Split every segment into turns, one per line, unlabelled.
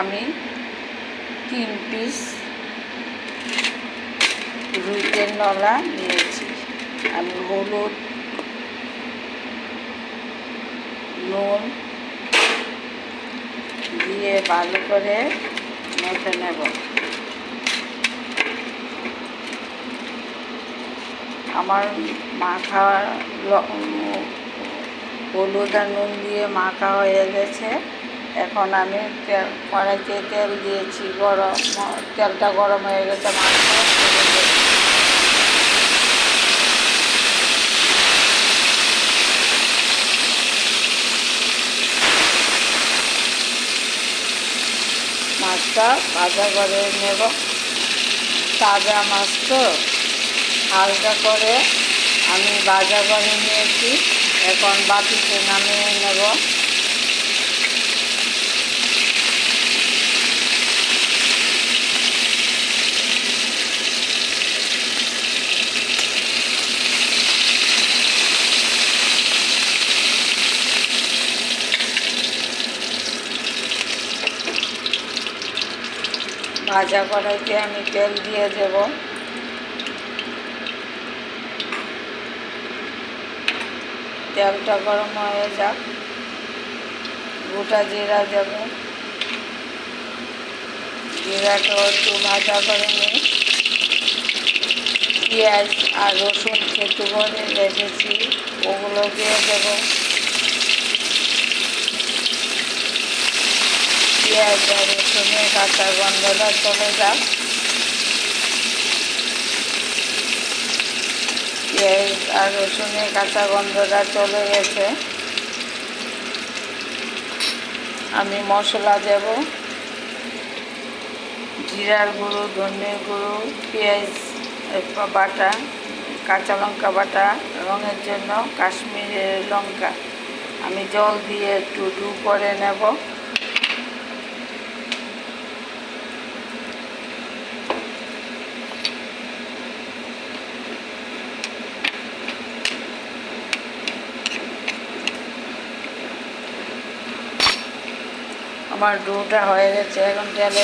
আমি তিন পিস রুইতের নলা নিয়েছি। আমি হলুদ, নুন দিয়ে ভালো করে মেখে নেব। আমার মাখা হলুদ আর নুন দিয়ে মাখা হয়ে গেছে। এখন আমি তেল, কড়াইতে তেল দিয়েছি, গরম, তেলটা গরম হয়ে গেছে, মাছটা মাছটা ভাজা করে নেব। তাজা মাছ তো হালকা করে আমি ভাজা করে নিয়েছি, এখন বাটিতে নামিয়ে নেব। ভাজা কড়াইতে আমি তেল দিয়ে দেব। তেলটা গরম হয়ে যাক। গোটা জিরা দেব। জিরাটা একটু ভাজা করে নিই। পেঁয়াজ আর রসুন সেতু করে রেখেছি। ওগুলো দিয়ে দেব। পেঁয়াজ আর রসুনের কাঁচা গন্ধটা চলে যাক পেঁয়াজ আর রসুনের কাঁচা গন্ধটা চলে গেছে। আমি মশলা দেব, জিরার গুঁড়ো ধনের গুঁড়ো, পেঁয়াজ বাটা কাঁচা লঙ্কা বাটা, রঙের জন্য কাশ্মীরের লঙ্কা। আমি জল দিয়ে একটু ডু করে নেব। আমার ডুটা হয়ে গেছে, এখন তেলে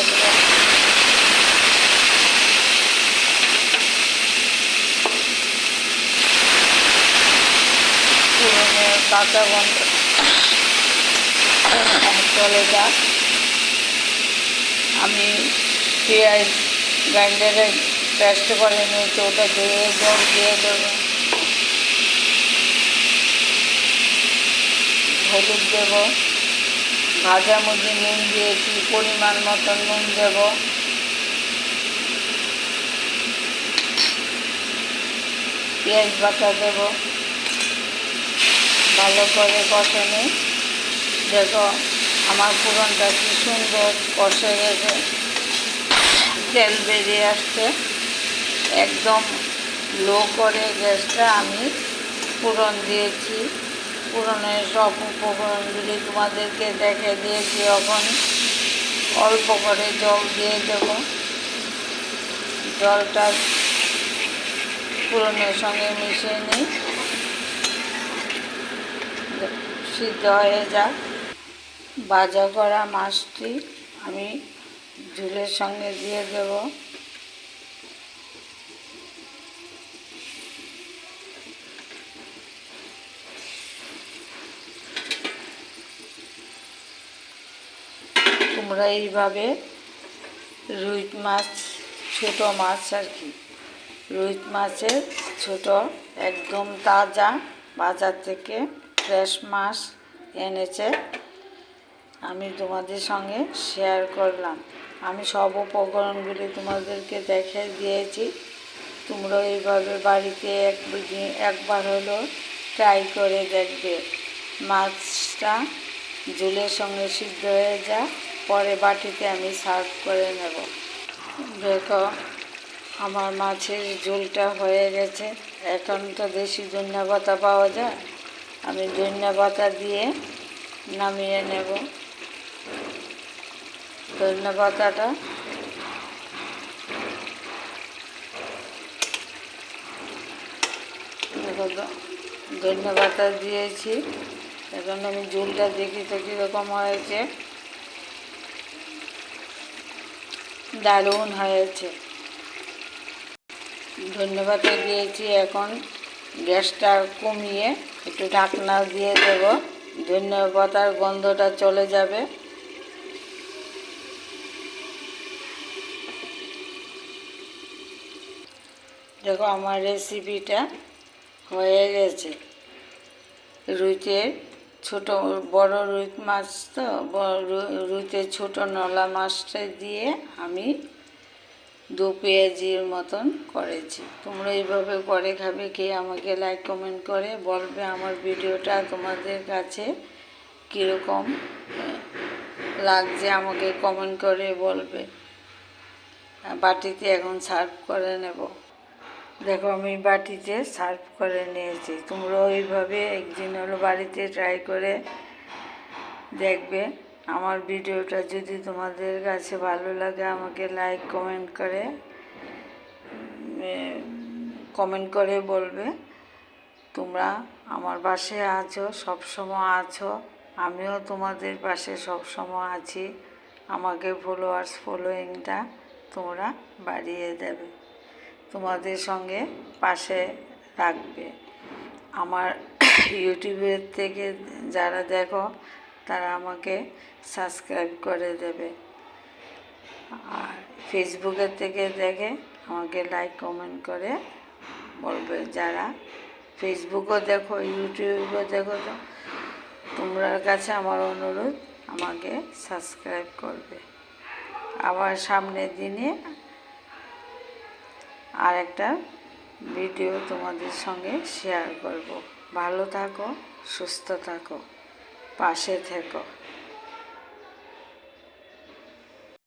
কাঁচা গন্ধ। চলে যাক আমি পেঁয়াজ গ্রাইন্ডারে পেস্ট করে নিয়েছি, ওটা দিয়ে জল দিয়ে দেবো। হলুদ দেব। ভাজা মুরগি নুন দিয়েছি পরিমাণ মতো নুন দেব? পেঁয়াজ বাটা দেব। ভালো করে কষানি। দেখো, আমার পুরনটা কি সুন্দর কষে গেছে। তেল বেরিয়ে আসছে। একদম লো করে গ্যাসটা আমি পুরন দিয়েছি। পুরনের সব উপকরণগুলি তোমাদেরকে দেখে দিয়েছি এখন। অল্প করে জল দিয়ে দেব জলটা পুরনের সঙ্গে মিশিয়ে নিই। সিদ্ধ হয়ে যাক। ভাজা করা মাছটি আমি ঝুলের সঙ্গে দিয়ে দেব। তোমরা এইভাবে রুই মাছ, ছোট মাছ আর কি। রুই মাছের ছোট একদম তাজা বাজার থেকে ফ্রেশ মাছ এনেছে। আমি তোমাদের সঙ্গে শেয়ার করলাম। আমি সব উপকরণগুলি তোমাদেরকে দেখে দিয়েছি। তোমরা এইভাবে বাড়িতে এক একবার হলো ট্রাই করে দেখবে। মাছটা ঝুলের সঙ্গে সিদ্ধ হয়ে যা। পরে বাটিতে আমি সার্ভ করে নেব। দেখো, আমার মাছের ঝোলটা হয়ে গেছে। এখন তো দেশি ধনিয়া পাতা পাওয়া যায়। আমি ধনিয়া পাতা দিয়ে নামিয়ে নেব। ধনিয়া পাতাটা ধনিয়া পাতা দিয়েছি। এখন আমি ঝোলটা দেখি তো কীরকম হয়েছে। দারুণ হয়েছে। ধন্যবাদ দিয়েছি। এখন গ্যাসটা কমিয়ে একটু ঢাকনা দিয়ে দেব। ধন্যবাদার গন্ধটা চলে যাবে। দেখো, আমার রেসিপিটা হয়ে গেছে। রুইতে ছোট বড় রুই মাছ তো রুইতে ছোট নলা মাছটা দিয়ে আমি দু পেঁয়াজির মতন করেছি। তোমরা এইভাবে করে খাবে, কে আমাকে লাইক কমেন্ট করে বলবে আমার ভিডিওটা তোমাদের কাছে কীরকম লাগছে আমাকে কমেন্ট করে বলবে। বাটিতে এখন সার্ভ করে নেব। দেখো, আমি বাটিতে সার্ভ করে নিয়েছি। তোমরা ওইভাবে একদিন হলো বাড়িতে ট্রাই করে দেখবে। আমার ভিডিওটা যদি তোমাদের কাছে ভালো লাগে, আমাকে লাইক কমেন্ট করে কমেন্ট করে বলবে। তোমরা আমার পাশে আছো, সবসময় আছো। আমিও তোমাদের পাশে সবসময় আছি। আমাকে ফলোয়ার্স ফলোয়িংটা তোমরা বাড়িয়ে দেবে। তোমাদের সঙ্গে পাশে রাখবে। আমার ইউটিউবের থেকে যারা দেখো, তারা আমাকে সাবস্ক্রাইব করে দেবে। আর ফেসবুকের থেকে দেখে আমাকে লাইক কমেন্ট করে বলবে যারা। ফেসবুকও দেখো ইউটিউবও দেখো তো। তোমরা কাছে আমার অনুরোধ, আমাকে সাবস্ক্রাইব করবে। আবার সামনের দিনে আর একটা ভিডিও তোমাদের সঙ্গে শেয়ার করব। ভালো থাকো সুস্থ থাকো পাশে থেকো।